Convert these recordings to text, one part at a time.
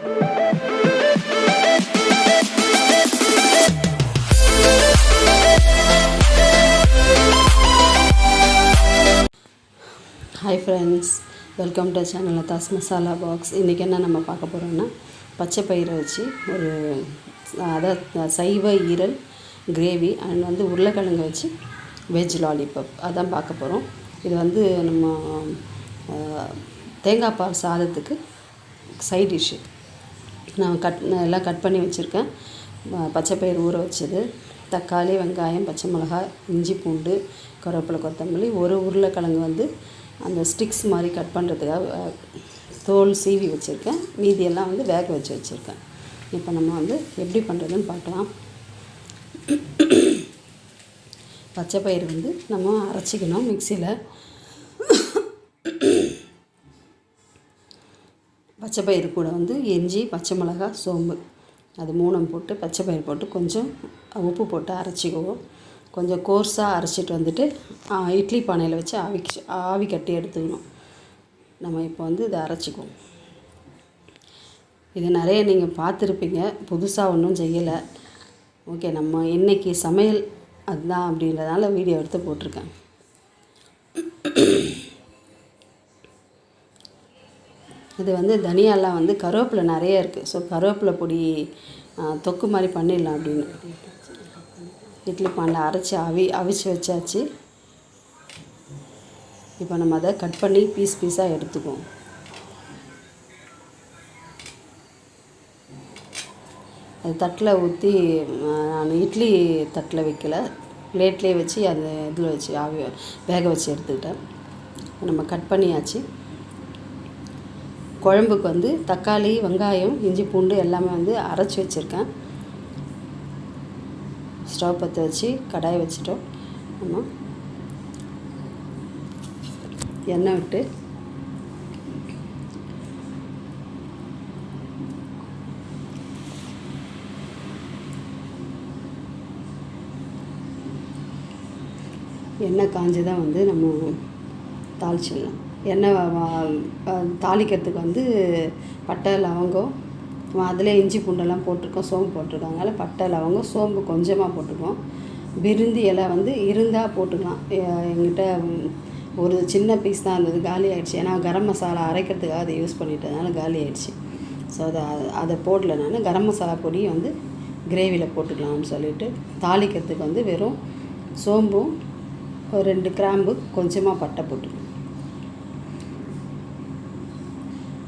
Hi friends welcome to channel Das masala box இன்றைக்கி என்ன நம்ம பார்க்க போகிறோம்னா பச்சை பயிரை வச்சு ஒரு அதாவது சைவ ஈரல் கிரேவி அண்ட் வந்து உருளைக்கிழங்கு வச்சு வெஜ் லாலிபப் அதான் பார்க்க போகிறோம் இது வந்து நம்ம தேங்காய் பால் சாதத்துக்கு சைட் டிஷ்ஷு நான் கட் நான் எல்லாம் கட் பண்ணி வச்சுருக்கேன். பச்சை ஊற வச்சது. தக்காளி வெங்காயம் பச்சை மிளகாய் இஞ்சி பூண்டு கருவேப்பிலை கொத்தமல்லி. ஒரு உருளைக்கிழங்கு வந்து அந்த ஸ்டிக்ஸ் மாதிரி கட் பண்ணுறதுக்காக தோல் சீவி வச்சுருக்கேன். மீதியெல்லாம் வந்து வேக வச்சு வச்சுருக்கேன். இப்போ நம்ம வந்து எப்படி பண்ணுறதுன்னு பார்க்கலாம். பச்சை பயிர் வந்து நம்ம அரைச்சிக்கணும் மிக்சியில். பச்சை பயிறு கூட வந்து இஞ்சி பச்சை மிளகாய் சோம்பு. அது மூணும் போட்டு பச்சை பயிறு போட்டு கொஞ்சம் உப்பு போட்டு அரைச்சிக்குவோம். கொஞ்சம் கோர்ஸாக அரைச்சிட்டு வந்துட்டு இட்லி பானையில் வச்சு ஆவிக்கு ஆவி கட்டி எடுத்துக்கணும். நம்ம இப்போ வந்து இதை அரைச்சிக்குவோம். இது நிறைய நீங்கள் பார்த்துருப்பீங்க. புதுசாக ஒன்றும் செய்யலை. ஓகே நம்ம இன்றைக்கி சமையல் அதுதான் அப்படின்றதால வீடியோ எடுத்து போட்டிருக்கேன். இது வந்து தனியாலாம் வந்து கருவேப்பிலை நிறைய இருக்குது ஸோ கருவேப்பிலை பொடி தொக்கு மாதிரி பண்ணிடலாம் அப்படின்னு. இட்லி பானில் அரைச்சி அவி அவிச்சு வச்சாச்சு. இப்போ நம்ம அதை கட் பண்ணி பீஸ் பீஸாக எடுத்துக்குவோம். அது தட்டில் ஊற்றி நான் இட்லி தட்டில் வைக்கல. பிளேட்லேயே வச்சு அந்த இதில் வச்சு ஆவி வேக வச்சு எடுத்துக்கிட்டேன். நம்ம கட் பண்ணியாச்சு. குழம்புக்கு வந்து தக்காளி வெங்காயம் இஞ்சி பூண்டு எல்லாமே வந்து அரைச்சி வச்சுருக்கேன். ஸ்டவ் பற்ற வச்சு கடாய் வச்சுட்டோம். நம்ம எண்ணெய் விட்டு. எண்ணெய் காஞ்சி தான் வந்து நம்ம தாளிச்சிடலாம். எண்ணெய் தாளிக்கிறதுக்கு வந்து பட்டை லவங்கம் அதில் இஞ்சி பூண்டெல்லாம் போட்டிருக்கோம் சோம்பு போட்டிருக்கோம். அதனால் பட்டை லவங்கம் சோம்பு கொஞ்சமாக போட்டுக்குவோம் விருந்தி இலை வந்து இருந்தால் போட்டுக்கலாம். எங்கிட்ட ஒரு சின்ன பீஸ் தான் இருந்தது காலி ஆகிடுச்சு ஏன்னா கரம் மசாலா அரைக்கிறதுக்காக அதை யூஸ் பண்ணிட்டதுனால காலி ஆயிடுச்சு. ஸோ அதை அதை போடல நான். கரம் மசாலா பொடி வந்து கிரேவியில் போட்டுக்கலாம்னு சொல்லிட்டு தாளிக்கிறதுக்கு வந்து வெறும் சோம்பும் ஒரு ரெண்டு கிராம்பு கொஞ்சமாக பட்டை போட்டுக்கணும்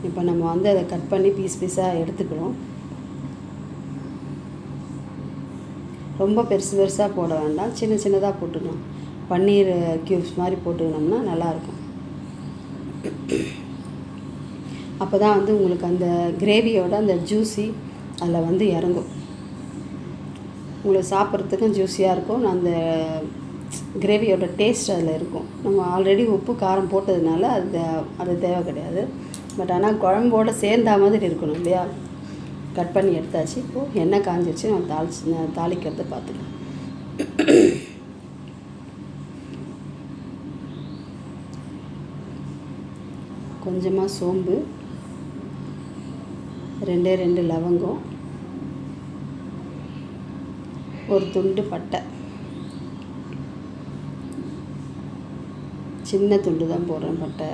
இப்போ நம்ம வந்து அதை கட் பண்ணி பீஸ் பீஸாக எடுத்துக்கிறோம் ரொம்ப பெருசு பெருசாக போட வேண்டாம். சின்ன சின்னதாக போட்டுக்கலாம். பன்னீர் க்யூப்ஸ் மாதிரி போட்டுக்கணும்னா நல்லாயிருக்கும். அப்போ தான் வந்து உங்களுக்கு அந்த கிரேவியோட அந்த ஜூஸி அதில் வந்து இறங்கும். உங்களுக்கு சாப்பிட்றதுக்கும் ஜூஸியாக இருக்கும். அந்த கிரேவியோட டேஸ்ட் அதில் இருக்கும். நம்ம ஆல்ரெடி உப்பு காரம் போட்டதுனால அது அது தேவை கிடையாது. பட் ஆனால் குழம்போட சேர்ந்தா மாதிரி இருக்கணும் இல்லையா? கட் பண்ணி எடுத்தாச்சு. இப்போது எண்ணெய் காஞ்சிச்சு நம்ம தாளிச்சு தாளிக்கிறத பார்த்துக்கலாம் கொஞ்சமாக சோம்பு ரெண்டே ரெண்டு லவங்கம் ஒரு துண்டு பட்டை. சின்ன துண்டு தான் போடுறேன் பட்டை.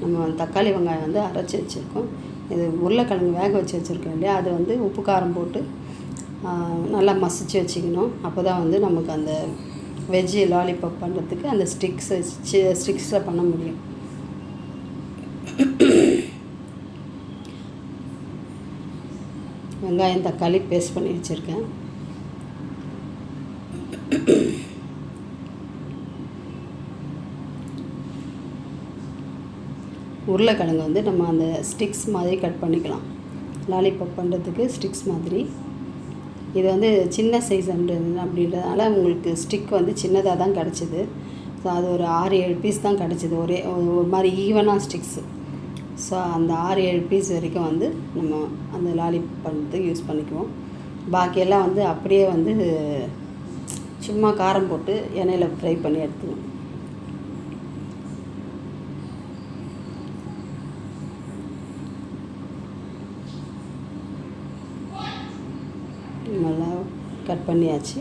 நம்ம தக்காளி வெங்காயம் வந்து அரைச்சி வச்சுருக்கோம். இது உருளைக்கிழங்கு வேக வச்சு வச்சுருக்கோம் இல்லையா? அது வந்து உப்பு காரம் போட்டு நல்லா மசிச்சு வச்சுக்கணும். அப்போ தான் வந்து நமக்கு அந்த வெஜ்ஜு லாலிபாப் பண்ணுறதுக்கு அந்த ஸ்டிக்ஸ் ஸ்டிக்ஸில் பண்ண முடியும். வெங்காயம் தக்காளி பேஸ்ட் பண்ணி வச்சுருக்கேன். உருளைக்கிழங்கு வந்து நம்ம அந்த ஸ்டிக்ஸ் மாதிரி கட் பண்ணிக்கலாம். லாலிபாப் பண்ணுறதுக்கு ஸ்டிக்ஸ் மாதிரி. இது வந்து சின்ன சைஸ் அப்படின்றதுனால உங்களுக்கு ஸ்டிக் வந்து சின்னதாக தான் கிடச்சிது. ஸோ அது ஒரு ஆறு ஏழு பீஸ் தான் கிடச்சிது. ஒரே ஒரு ஒரு மாதிரி ஈவனாக ஸ்டிக்ஸு ஸோ அந்த ஆறு ஏழு பீஸ் வரைக்கும் வந்து நம்ம அந்த லாலி பண்ணுறதுக்கு யூஸ் பண்ணிக்குவோம். பாக்கியெல்லாம் வந்து அப்படியே வந்து சும்மா காரம் போட்டு எண்ணெயில் ஃப்ரை பண்ணி எடுத்துக்கணும் நல்லா கட் பண்ணியாச்சு.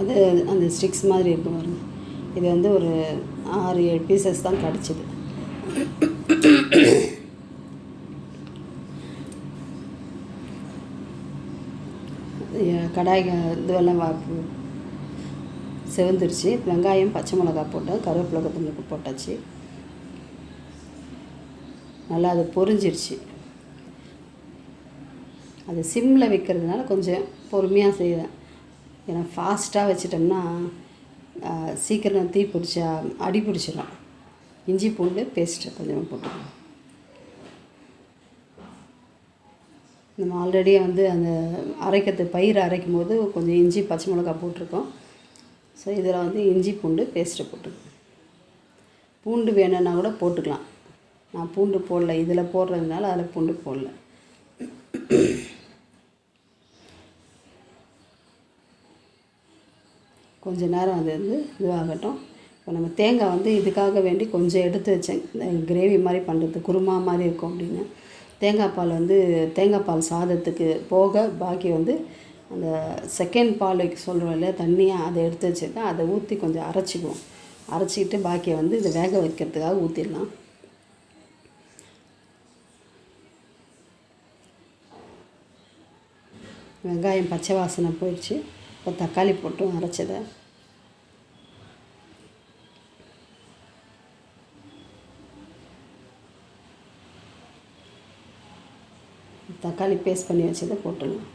அது அந்த ஸ்டிக்ஸ் மாதிரி இருக்கும் பாருங்கள் இது வந்து ஒரு ஆறு ஏழு பீசஸ் தான் கிடச்சிது. கடாய் இதுவெல்லாம் வா செவந்துருச்சு. வெங்காயம் பச்சை மிளகா போட்டேன் கருவேப்பிலை கொத்தமல்லி போட்டாச்சு. நல்லா அது பொரிஞ்சிருச்சு. அது சிம்மில் வைக்கிறதுனால கொஞ்சம் பொறுமையாக செய்வேன். ஏன்னா ஃபாஸ்ட்டாக வச்சிட்டோம்னா சீக்கிரம் தீ பிடிச்சா அடி பிடிச்சிடும் இஞ்சி பூண்டு பேஸ்ட்டு கொஞ்சமாக போட்டுக்கணும். நம்ம ஆல்ரெடி வந்து அந்த அரைக்கிறது பயிர் அரைக்கும் போது கொஞ்சம் இஞ்சி பச்சை மிளகா போட்டிருக்கோம். ஸோ இதில் வந்து இஞ்சி பூண்டு பேஸ்ட்டு போட்டுருக்கோம் பூண்டு வேணும்னா கூட போட்டுக்கலாம். நான் பூண்டு போடல. இதில் போடுறதுனால அதில் பூண்டு போடல. கொஞ்ச நேரம் அது வந்து இதுவாகட்டும். இப்போ நம்ம தேங்காய் வந்து இதுக்காக வேண்டி கொஞ்சம் எடுத்து வச்சேன். இந்த கிரேவி மாதிரி பண்ணுறது குருமா மாதிரி இருக்கும் அப்படின்னு. தேங்காய் பால் வந்து தேங்காய் பால் சாதத்துக்கு போக பாக்கி வந்து அந்த செகண்ட் பாலுக்கு சொல்கிறோம் இல்லையா தண்ணியாக அதை எடுத்து வச்சுருக்கேன் அதை ஊற்றி கொஞ்சம் அரைச்சிக்குவோம். அரைச்சிக்கிட்டு பாக்கியை வந்து இதை வேக வைக்கிறதுக்காக ஊற்றிடலாம் வெங்காயம் பச்சை வாசனை போயிடுச்சு. இப்போ தக்காளி போட்டும் அரைச்சதை. தக்காளி பேஸ்ட் பண்ணி வச்சதை போட்டுடலாம்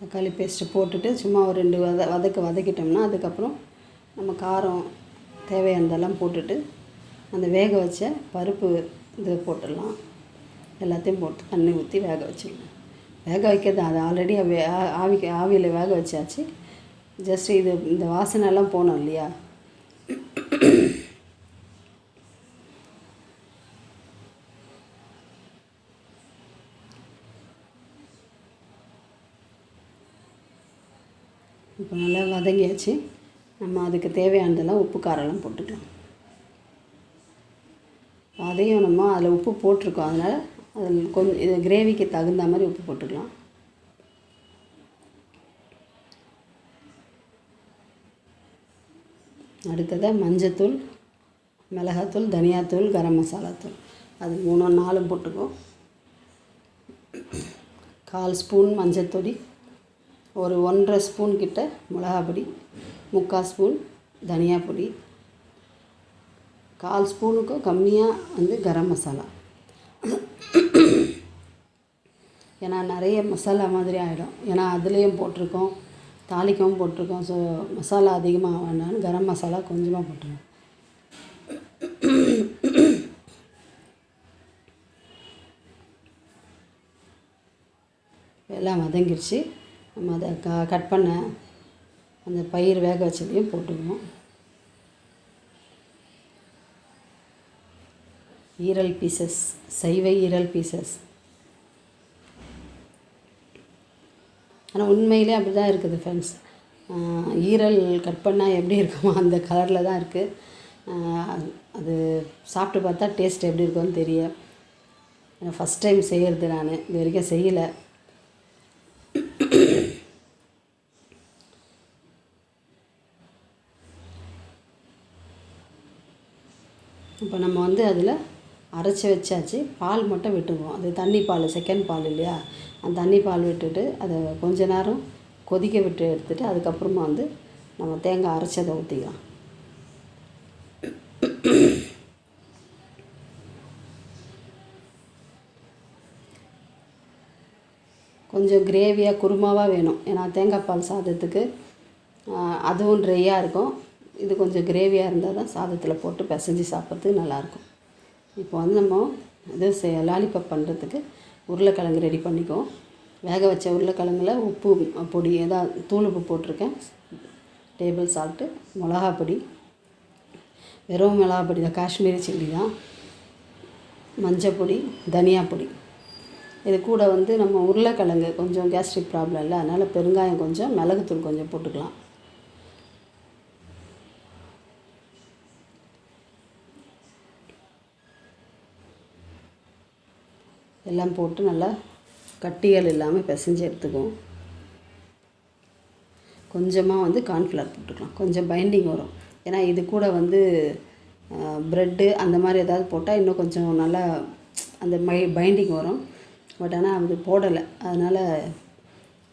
தக்காளி பேஸ்ட்டு போட்டுட்டு சும்மா ஒரு ரெண்டு வத வதக்க வதக்கிட்டோம்னா அதுக்கப்புறம் நம்ம காரம் தேவையானதெல்லாம் போட்டுட்டு அந்த வேக வச்ச பருப்பு இது போட்டுடலாம். எல்லாத்தையும் போட்டு தண்ணி ஊற்றி வேக வச்சிடலாம். வேக வைக்கிறது அது ஆல்ரெடி ஆவிக்கு ஆவியில் வேக வச்சாச்சு. ஜஸ்ட் இது இந்த வாசனைலாம் போனோம் இல்லையா? இப்போ நல்லா வதங்கியாச்சு. நம்ம அதுக்கு தேவையானதெல்லாம் உப்பு காரெல்லாம் போட்டுக்கலாம். அதையும் நம்ம அதில் உப்பு போட்டிருக்கோம். அதனால் அதில் கொஞ்சம் இது கிரேவிக்கு தகுந்த மாதிரி உப்பு போட்டுக்கலாம். அடுத்ததாக மஞ்சத்தூள் மிளகாத்தூள் தனியாத்தூள் கரம் மசாலாத்தூள் அது மூணு நாலும் போட்டுக்கும் கால் ஸ்பூன் மஞ்சத்தொடி ஒரு ஒன்றரை ஸ்பூன் கிட்ட மிளகா பொடி முக்கால் ஸ்பூன் தனியா பொடி. கால் ஸ்பூனுக்கும் கம்மியாக வந்து கரம் மசாலா. ஏன்னா நிறைய மசாலா மாதிரி ஆகிடும் ஏன்னா அதுலேயும் போட்டிருக்கோம். தாளிக்கவும் போட்டிருக்கோம். ஸோ மசாலா அதிகமாக வேண்டாம்னு கரம் மசாலா கொஞ்சமாக போட்டுருவோம் எல்லாம் வதங்கிருச்சு. நம்ம அதை க கட் பண்ண அந்த பயிர் வேக வச்சதையும் போட்டுக்குவோம். ஈரல் பீசஸ் சைவ ஈரல் பீசஸ். ஆனால் உண்மையிலே அப்படி தான் இருக்குது ஃப்ரெண்ட்ஸ் ஈரல் கட் பண்ணால் எப்படி இருக்குமோ அந்த கலரில் தான் இருக்குது அது சாப்பிட்டு பார்த்தா டேஸ்ட் எப்படி இருக்கும்னு தெரியும் ஃபஸ்ட் டைம் செய்கிறது நான். இது வரைக்கும் செய்யலை. இப்போ நம்ம வந்து அதில் அரைச்சி வச்சாச்சு. பால் மட்டும் விட்டுக்குவோம். அது தண்ணி பால் செகண்ட் பால் இல்லையா? தண்ணி பால் விட்டுட்டு அதை கொஞ்ச நேரம் கொதிக்க விட்டு எடுத்துட்டு அதுக்கப்புறமா வந்து நம்ம தேங்காய் அரைச்சதை ஊற்றிக்கலாம். கொஞ்சம் கிரேவியாக குருமாவாக வேணும். ஏன்னா தேங்காய் பால் சாதத்துக்கு அதுவும் ட்ரையாக இருக்கும். இது கொஞ்சம் கிரேவியாக இருந்தால் தான் சாதத்தில் போட்டு பிசைஞ்சு சாப்பிட்றதுக்கு நல்லாயிருக்கும் இப்போ வந்து நம்ம இது செ லாலிபப் பண்ணுறதுக்கு உருளைக்கிழங்கு ரெடி பண்ணிக்குவோம். வேக வச்ச உருளைக்கிழங்குல உப்பு பொடி ஏதாவது தூள் உப்பு போட்டிருக்கேன் டேபிள் சால்ட்டு பொடி. வெறும் மிளகா பொடி தான் காஷ்மீரி சில்லி தான். மஞ்சப்பொடி பொடி இது கூட வந்து நம்ம உருளைக்கிழங்கு கொஞ்சம் கேஸ்ட்ரிக் ப்ராப்ளம் இல்லை அதனால் பெருங்காயம் கொஞ்சம் மிளகுத்தூள் கொஞ்சம் போட்டுக்கலாம். எல்லாம் போட்டு நல்லா கட்டிகள் இல்லாமல் பிசைஞ்சு எடுத்துக்குவோம். கொஞ்சமாக வந்து கார்ன்ஃப்ளவர் போட்டுக்கலாம். கொஞ்சம் பைண்டிங் வரும். ஏன்னா இது கூட வந்து ப்ரெட்டு அந்த மாதிரி ஏதாவது போட்டால் இன்னும் கொஞ்சம் நல்லா அந்த மை பைண்டிங் வரும். பட் ஆனால் அது போடலை. அதனால்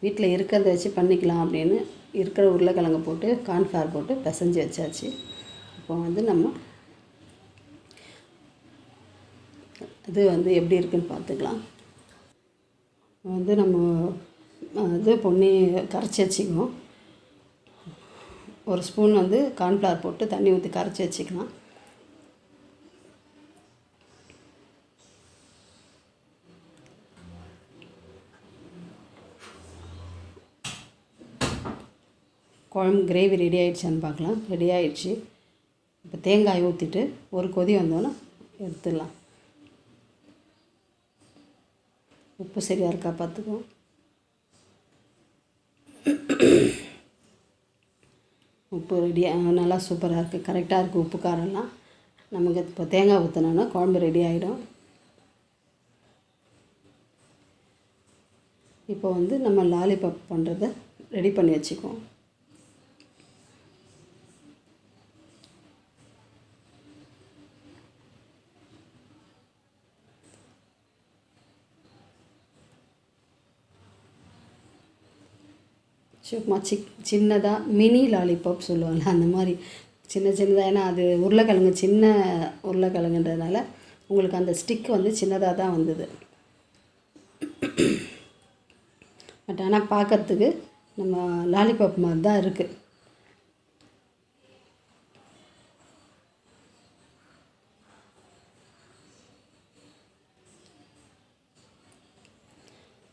வீட்டில் இருக்கிறத வச்சு பண்ணிக்கலாம் அப்படின்னு இருக்கிற உருளைக்கிழங்கு போட்டு கார்ன்ஃப்ளவர் போட்டு பிசைஞ்சு வச்சாச்சு. இப்போ வந்து நம்ம இது வந்து எப்படி இருக்குன்னு பார்த்துக்கலாம். வந்து நம்ம இது பொன்னி கரைச்சி வச்சுக்குவோம். ஒரு ஸ்பூன் வந்து கார்ன்ஃப்ளவர் போட்டு தண்ணி ஊற்றி கரைச்சி வச்சுக்கலாம். குழம்பு கிரேவி ரெடி ஆகிடுச்சான்னு பார்க்கலாம். ரெடி ஆகிடுச்சி இப்போ தேங்காய் ஊற்றிட்டு ஒரு கொதி வந்தோன்னே எடுத்துடலாம். உப்பு சரியாக இருக்கா பார்த்துக்குவோம் உப்பு ரெடி நல்லா சூப்பராக இருக்குது கரெக்டாக இருக்குது உப்பு காரம்லாம் நமக்கு இப்போ தேங்காய் ஊற்றினோன்னா குழம்பு ரெடி ஆகிடும் இப்போ வந்து நம்ம லாலிபாப் பண்ணுறத ரெடி பண்ணி வச்சுக்குவோம். சும்மா சிக் சின்னதாக மினி லாலிபாப் சொல்லுவாங்க. அந்த மாதிரி சின்ன சின்னதாக ஏன்னா அது உருளைக்கிழங்கு சின்ன உருளைக்கிழங்குன்றதுனால உங்களுக்கு அந்த ஸ்டிக் வந்து சின்னதாக தான் வந்தது. பட் ஆனால் பார்க்கறதுக்கு நம்ம லாலிபாப் மாதிரி தான் இருக்குது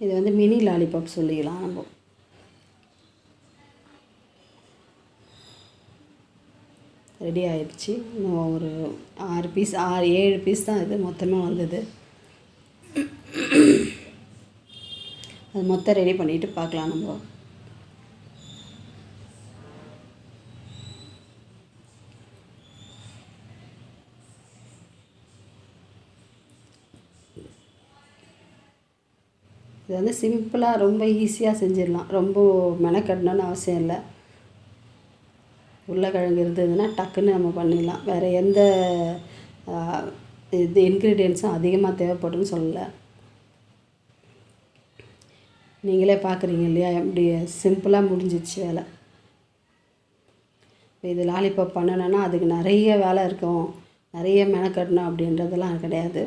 இது வந்து மினி லாலிபாப் சொல்லிக்கலாம் நம்ம. ரெடி ஆயிடுச்சு. இன்னும் ஒரு ஆறு பீஸ் ஆறு ஏழு பீஸ் தான் இது மொத்தமாக வந்தது. அது மொத்தம் ரெடி பண்ணிவிட்டு பார்க்கலாம் நம்ம. இது வந்து சிம்பிளாக ரொம்ப ஈஸியாக செஞ்சிடலாம். ரொம்ப மெனக்கட்டணும்னு அவசியம் இல்லை. உருளைக்கிழங்கு இருந்ததுன்னா டக்குன்னு நம்ம பண்ணிடலாம். வேறு எந்த இது இன்க்ரீடியன்ஸும் அதிகமாக தேவைப்படுன்னு சொல்லலை. நீங்களே பார்க்குறீங்க இல்லையா? எப்படி சிம்பிளாக முடிஞ்சிச்சு வேலை. இப்போ இது லாலிபாப் பண்ணணுன்னா அதுக்கு நிறைய வேலை இருக்கும். நிறைய மெனக்கட்டணும் அப்படின்றதெல்லாம் கிடையாது.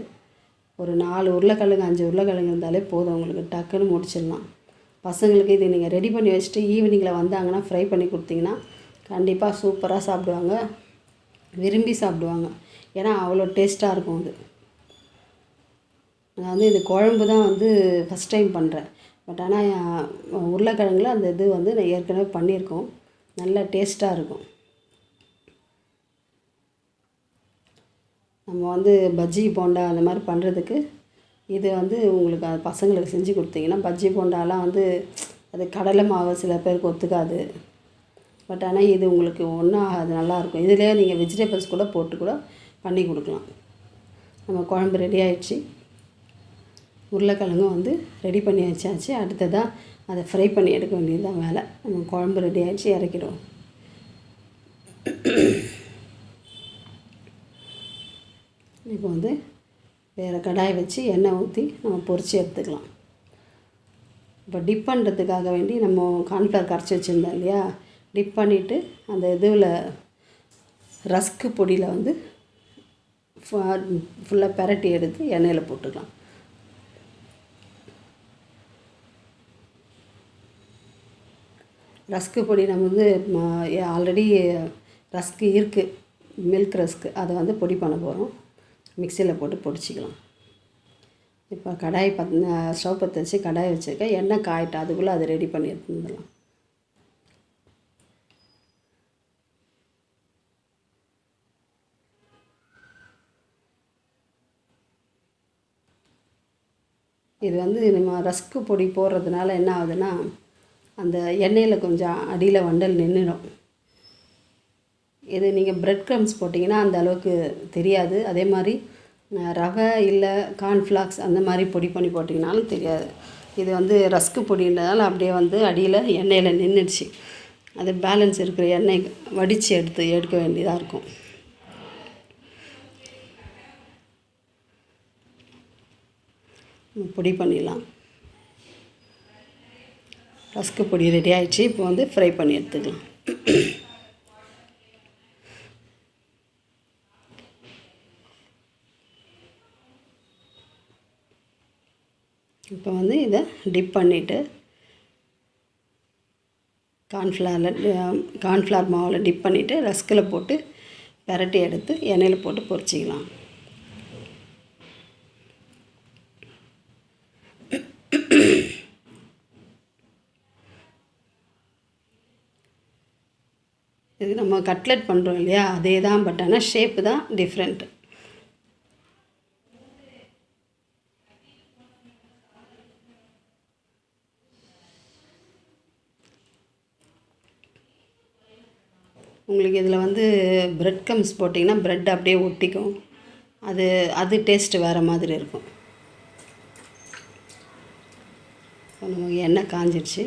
ஒரு நாலு உருளைக்கிழங்கு அஞ்சு உருளைக்கிழங்கு இருந்தாலே போதும். உங்களுக்கு டக்குன்னு முடிச்சிடலாம். பசங்களுக்கு இது நீங்கள் ரெடி பண்ணி வச்சுட்டு ஈவினிங்கில் வந்தாங்கன்னா ஃப்ரை பண்ணி கொடுத்தீங்கன்னா கண்டிப்பாக சூப்பராக சாப்பிடுவாங்க. விரும்பி சாப்பிடுவாங்க. ஏன்னா அவ்வளோ டேஸ்ட்டாக இருக்கும் அது. நான் வந்து இந்த குழம்பு தான் வந்து ஃபஸ்ட் டைம் பண்ணுறேன் பட் ஆனால் உருளைக்கிழங்குல அந்த இது வந்து நான் ஏற்கனவே பண்ணியிருக்கோம். நல்லா டேஸ்ட்டாக இருக்கும். நம்ம வந்து பஜ்ஜி போண்டா அந்த மாதிரி பண்ணுறதுக்கு இது வந்து உங்களுக்கு அது பசங்களுக்கு செஞ்சு கொடுத்தீங்கன்னா பஜ்ஜி போண்டாலாம் வந்து அது கடலை மாவு சில பேருக்கு ஒத்துக்காது. பட் ஆனால் இது உங்களுக்கு ஒன்றும் ஆகாது நல்லாயிருக்கும் இதிலே நீங்கள் வெஜிடபிள்ஸ் கூட போட்டு கூட பண்ணி கொடுக்கலாம். நம்ம குழம்பு ரெடி ஆகிடுச்சு உருளைக்கிழங்கும் வந்து ரெடி பண்ணி வச்சாச்சு. அடுத்ததாக அதை ஃப்ரை பண்ணி எடுக்க வேண்டியது தான் வேலை. நம்ம குழம்பு ரெடி ஆகிடுச்சு இறக்கிடுவோம். இப்போ வந்து வேறு கடாய் வச்சு எண்ணெய் ஊற்றி நம்ம பொறிச்சு எடுத்துக்கலாம். இப்போ டிப் பண்ணுறதுக்காக வேண்டி நம்ம கார்ன்ஃப்ளவர் கரைச்சி வச்சுருந்தோம் இல்லையா? டிப் பண்ணிவிட்டு அந்த இதுவில் ரஸ்க்கு பொடியில் வந்து ஃபுல்லாக பெரட்டி எடுத்து எண்ணெயில் போட்டுக்கலாம். ரஸ்க்கு பொடி நம்ம வந்து ஆல்ரெடி ரஸ்க்கு இருக்குது மில்க் ரஸ்க்கு. அதை வந்து பொடி பண்ண போகிறோம் மிக்சியில் போட்டு பொடிச்சிக்கலாம். இப்போ கடாய் பத் ஸ்டவ் பற்ற வச்சு கடாய் வச்சுருக்கேன். எண்ணெய் காயிட்டு அதுக்குள்ளே அதை ரெடி பண்ணி எடுத்துடலாம் இது வந்து நம்ம ரஸ்க்கு பொடி போடுறதுனால என்ன ஆகுதுன்னா அந்த எண்ணெயில் கொஞ்சம் அடியில் வண்டல் நின்றுடும் இது நீங்கள் ப்ரெட் க்ரம்ஸ் போட்டிங்கன்னா அந்த அளவுக்கு தெரியாது. அதே மாதிரி ரவை இல்லை கார்ன்ஃப்ளாக்ஸ் அந்த மாதிரி பொடி பண்ணி போட்டிங்கனாலும் தெரியாது. இது வந்து ரஸ்க்கு பொடின்றதால அப்படியே வந்து அடியில் எண்ணெயில் நின்றுடுச்சு அது பேலன்ஸ் இருக்கிற எண்ணெய் வடித்து எடுத்து எடுக்க வேண்டியதாக இருக்கும். பொடி பண்ணிடலாம். ரஸ்க்கு பொடி ரெடி ஆகிடுச்சு இப்போ வந்து ஃப்ரை பண்ணி எடுத்துக்கலாம். இப்போ வந்து இதை டிப் பண்ணிவிட்டு கார்ன்ஃப்ளவரில் கார்ன்ஃப்ளவர் மாவில் டிப் பண்ணிவிட்டு ரஸ்கில் போட்டு பெரட்டி எடுத்து எண்ணெயில் போட்டு பொரிச்சிக்கலாம். இது நம்ம கட்லெட் பண்ணுறோம் இல்லையா? அதே தான் பட் ஆனால் ஷேப்பு தான் டிஃப்ரெண்ட் உங்களுக்கு இதில் வந்து ப்ரெட் கம்ஸ் போட்டிங்கன்னா ப்ரெட் அப்படியே ஒட்டிக்கும். அது அது டேஸ்ட்டு வேறு மாதிரி இருக்கும். நமக்கு எண்ணெய் காஞ்சிடுச்சு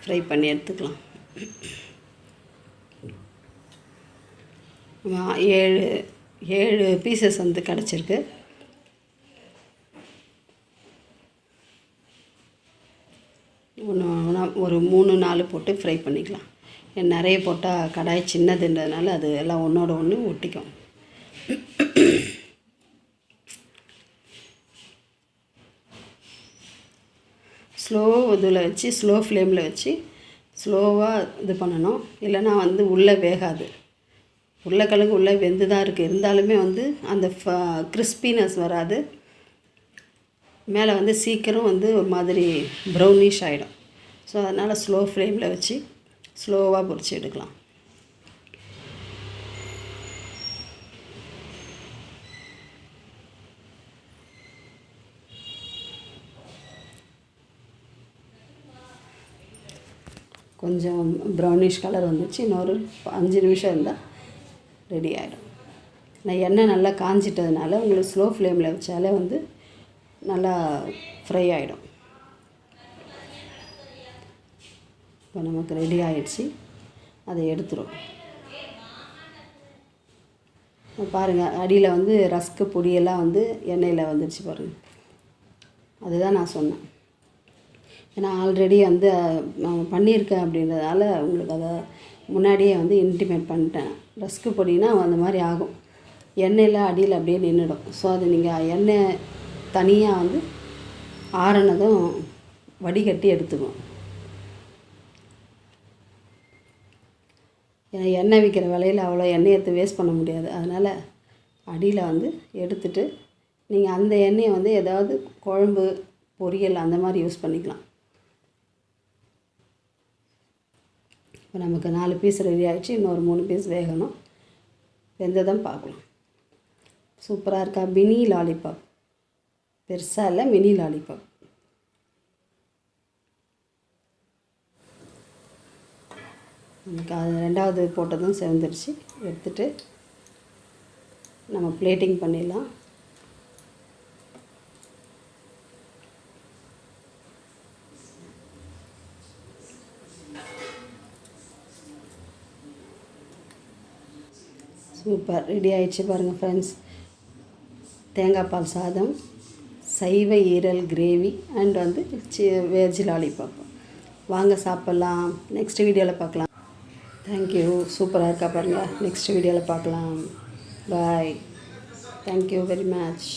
ஃப்ரை பண்ணி எடுத்துக்கலாம். ஏழு ஏழு பீசஸ் வந்து கிடச்சிருக்கு. ஒன்று ஒரு மூணு நாலு போட்டு ஃப்ரை பண்ணிக்கலாம். நிறைய போட்டால் கடாய் சின்னதுன்றதுனால அது எல்லாம் ஒன்றோட ஒன்று ஒட்டிக்கும். ஸ்லோ இதில் வச்சு ஸ்லோ ஃப்ளேமில் வச்சு ஸ்லோவாக இது பண்ணணும். இல்லைன்னா வந்து உள்ளே வேகாது. உருளைக்கிழங்கு உள்ளே வெந்து தான் இருக்குது இருந்தாலுமே வந்து அந்த கிறிஸ்பினஸ் வராது. மேலே வந்து சீக்கிரம் வந்து ஒரு மாதிரி ப்ரௌனிஷ் ஆகிடும் ஸோ அதனால் ஸ்லோ ஃப்ளேமில் வச்சு ஸ்லோவாக பொறிச்சு எடுக்கலாம். கொஞ்சம் ப்ரௌனிஷ் கலர் வந்துச்சு. இன்னொரு அஞ்சு நிமிஷம் இருந்தால் ரெடி ஆகிடும் நான் எண்ணெய் நல்லா காஞ்சிட்டதுனால உங்களுக்கு ஸ்லோ ஃப்ளேமில் வச்சாலே வந்து நல்லா ஃப்ரை ஆகிடும் இப்போ நமக்கு ரெடி ஆகிடுச்சு அதை எடுத்துரும். பாருங்கள் அடியில் வந்து ரஸ்க்கு பொடியெல்லாம் வந்து எண்ணெயில் வந்துடுச்சு பாருங்கள் அதுதான் நான் சொன்னேன். ஏன்னா ஆல்ரெடி வந்து நான் பண்ணியிருக்கேன் அப்படின்றதால உங்களுக்கு அதை முன்னாடியே வந்து இன்டிமேட் பண்ணிட்டேன். ரஸ்க்கு பொடினா அந்த மாதிரி ஆகும். எண்ணெயில் அடியில் அப்படியே நின்றுடும் ஸோ அது நீங்கள் எண்ணெய் தனியாக வந்து ஆறுனதும் வடிகட்டி எடுத்துக்கும். ஏன்னா எண்ணெய் விற்கிற விலையில் அவ்வளோ எண்ணெய் எடுத்து வேஸ்ட் பண்ண முடியாது. அதனால் அடியில் வந்து எடுத்துட்டு நீங்கள் அந்த எண்ணெயை வந்து ஏதாவது குழம்பு பொரியல் அந்த மாதிரி யூஸ் பண்ணிக்கலாம். இப்போ நமக்கு நாலு பீஸ் ரெடி ஆகிடுச்சு இன்னொரு மூணு பீஸ் வேகணும். வெந்ததும் பார்க்கலாம். சூப்பராக இருக்கா? மினி லாலிபாப் பெருசாக இல்லை மினி லாலிபாப் நமக்கு அது ரெண்டாவது போட்டதும் சேர்ந்துருச்சு. எடுத்துட்டு நம்ம பிளேட்டிங் பண்ணிடலாம். சூப்பர். ரெடி ஆயிடுச்சு பாருங்கள் ஃப்ரெண்ட்ஸ் தேங்காய் பால் சாதம் சைவ ஈரல் கிரேவி அண்ட் வந்து சி வெஜ் லாலிபாப் வாங்க சாப்பிட்லாம். நெக்ஸ்ட் வீடியோவில் பார்க்கலாம். தேங்க்யூ சூப்பராக இருக்கா பாருங்கள் நெக்ஸ்ட் வீடியோவில் பார்க்கலாம். Bye thank you very much